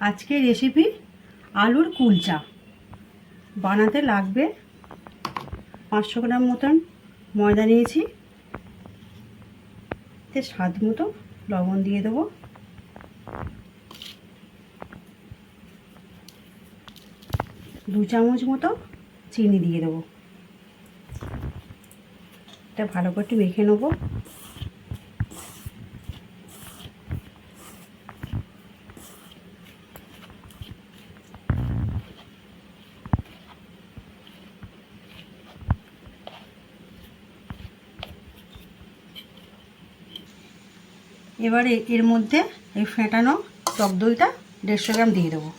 আজকে রেসিপি আলুর কুলচা। বানাতে লাগবে পাঁচশো গ্রাম মতন ময়দা নিয়েছি। তে স্বাদ মতো লবণ দিয়ে দেবো। দু চামচ মতো চিনি দিয়ে দেবো। এটা ভালো করে একটু মেখে নেব। এবারে এর মধ্যে এই ফেটানো টক দইটা দেড়শো গ্রাম দিয়ে দেবো।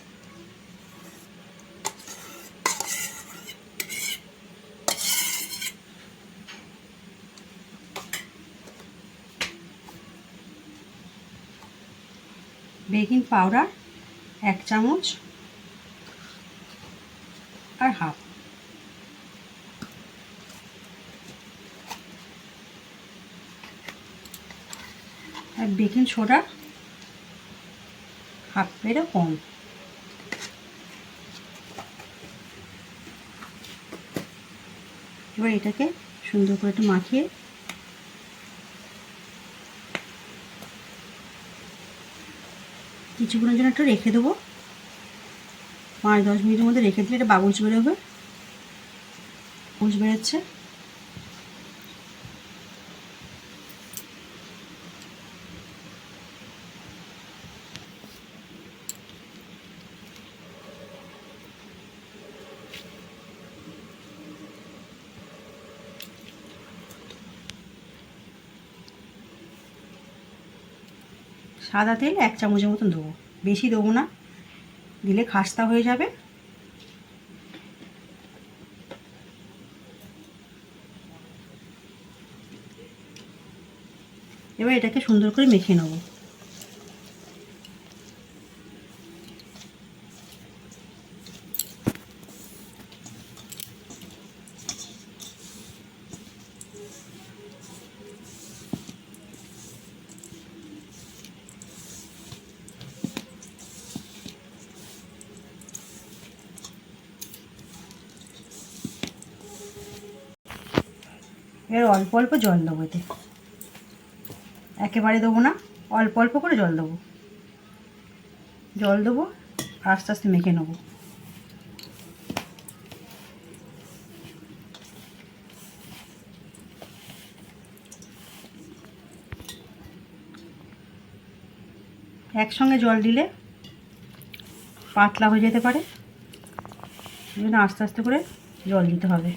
বেকিং পাউডার এক চামচ আর হাফ। আর বেকিং সোডা হাফ পেরে কম। এবার এটাকে সুন্দর করে একটু মাখিয়ে কিছুক্ষণের জন্য একটু রেখে দেবো। পাঁচ দশ মিনিটের মধ্যে রেখে দিলে এটা বাবুচ বেরোবে। বাবুচ বেরোচ্ছে। সাদা তেল এক চামচের মতন দেবো। বেশি দেবো না। দিলে খাস্তা হয়ে যাবে। এবার এটাকে সুন্দর করে মেখে নেব। এবার অল্প অল্প জল দেবো এতে। একেবারে দেবো না, অল্প অল্প করে জল দেবো। জল দেবো, আস্তে আস্তে মেখে নেব। একসঙ্গে জল দিলে পাতলা হয়ে যেতে পারে। জন্য আস্তে আস্তে করে জল দিতে হবে।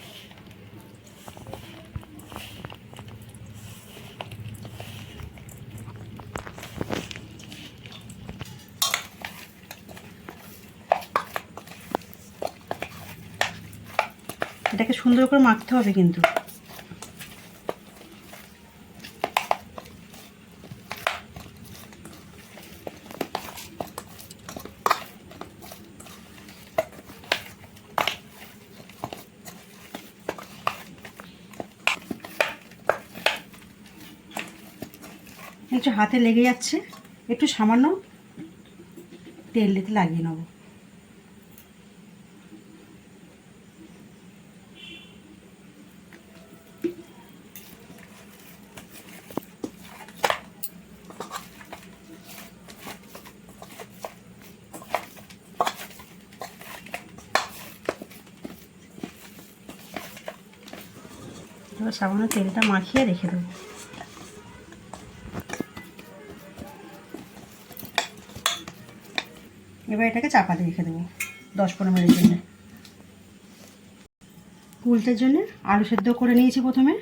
এটাকে সুন্দর করে মাখতে হবে কিন্তু। হাতে লেগে যাচ্ছে, একটু সামান্য তেল দিতে লাগিয়ে নেব। এবার সামান্য তেলটা মাখিয়ে রেখে দেবো। এবার এটাকে চাপাতে রেখে দেবো দশ পনেরো মিনিটের জন্য। কুলটার জন্য আলু সেদ্ধ করে নিয়েছি প্রথমে।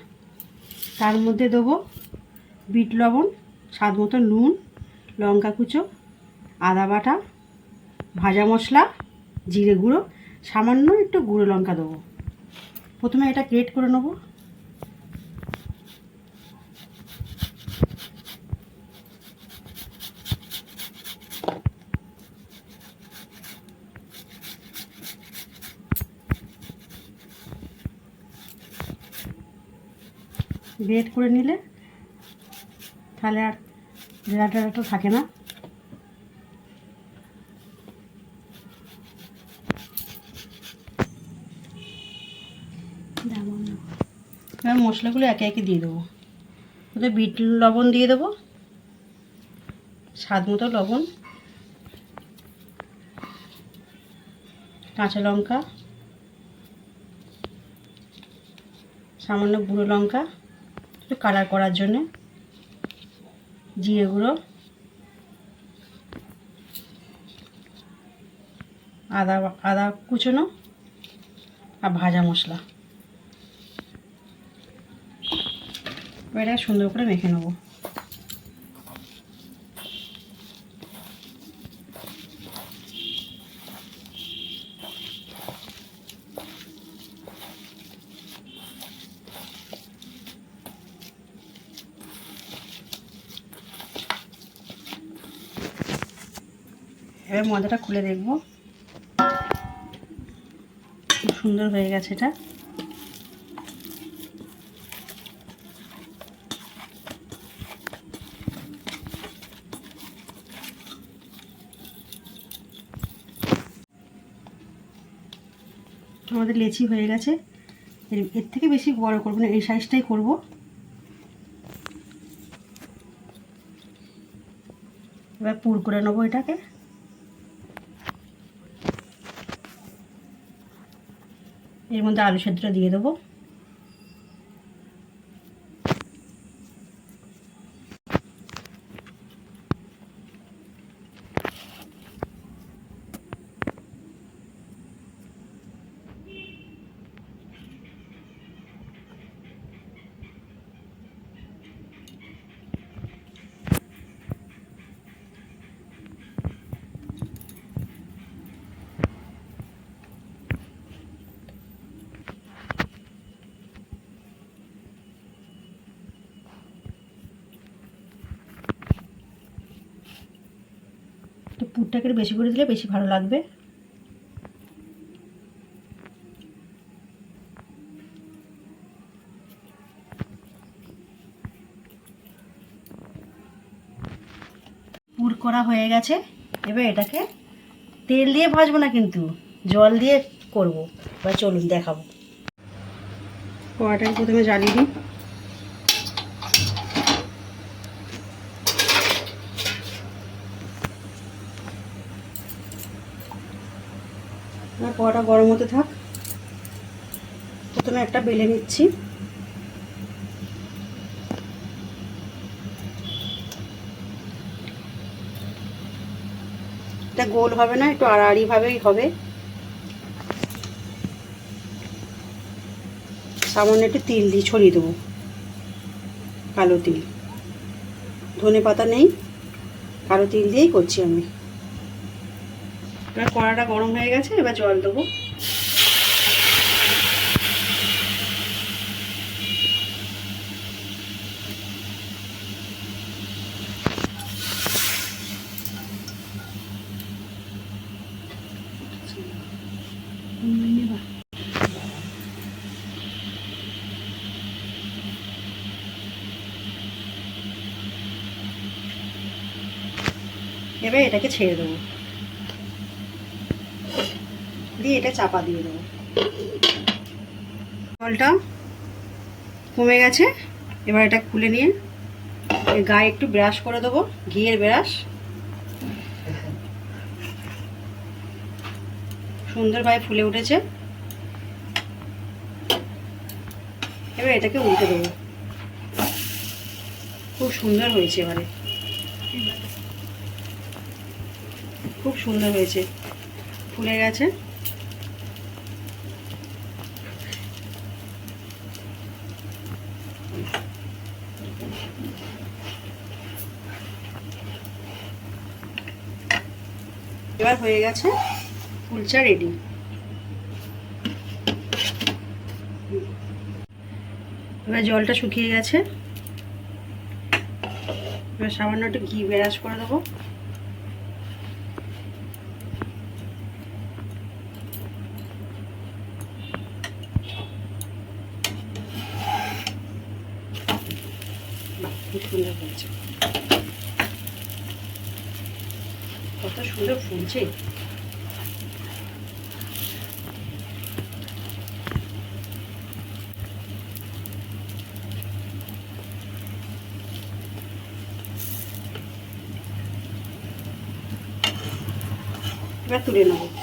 তার মধ্যে দেবো বিট লবণ, স্বাদ মতো নুন, লঙ্কা কুচো, আদা বাটা, ভাজা মশলা, জিরে গুঁড়ো, সামান্য একটু গুঁড়ো লঙ্কা দেবো। প্রথমে এটা গ্রেট করে নেব। গ্রেড করে নিলে তাহলে আর ডেরাটা থাকে না। এবার মশলাগুলো একে একে দিয়ে দেবো। ওতে বিট লবণ দিয়ে দেবো। স্বাদ মতো লবণ। কাঁচা লঙ্কা। সামান্য গুঁড়ো লঙ্কা। একটু কালার করার জন্যে। জিরে গুঁড়ো। আদা আদা কুচোনো আর ভাজা মশলা। এটা সুন্দর করে মেখে নেব। এবার মজাটা খুলে দেখব। খুব সুন্দর হয়ে গেছে এটা। আমাদের লেচি হয়ে গেছে। এর থেকে বেশি বড় করব না, এই সাইজটাই করব। এবার পুর করে নেব এটাকে। এর মধ্যে আলু সেদ্ধটা দিয়ে দেবো একটু পুরটাকে বেশি করে দিলে বেশি ভালো লাগবে। পুর করা হয়ে গেছে। এবার এটাকে তেল দিয়ে ভাজবো না কিন্তু, জল দিয়ে করব। এবার চলুন দেখাবো। কড়াটাকে প্রথমে জ্বালিয়ে দিই। কড়াটা গরম হতে থাক। প্রথমে একটা বেলে নিচ্ছি। এটা গোল হবে না, একটু আড়াআড়ি ভাবেই হবে। সামান্য একটু তিল দিয়ে ছড়িয়ে দেবো। কালো তিল। ধনে পাতা নেই, কালো তিল দিয়েই করছি আমি। এবার কড়াটা গরম হয়ে গেছে এবার জল দেবো। এবার এটাকে ছেড়ে দেবো। দিয়ে এটা চাপা দিয়ে দেবো। জলটা কমে গেছে, এবার এটা খুলে নিয়ে গায়ে একটু ব্রাশ করে দেবো, ঘিয়ের ব্রাশ। সুন্দরভাবে ফুলে উঠেছে। এবার এটাকে উল্টে দেবো। খুব সুন্দর হয়েছে এবারে। খুব সুন্দর হয়েছে। ফুলে গেছে। এবার হয়ে গেছে কুলচা রেডি। এবার জলটা শুকিয়ে গেছে। এবার সামান্য একটু ঘি বেরাস করে দেবো। খুব সুন্দর হয়েছে। সুন্দর ফুলছে এবার তুলে নেব।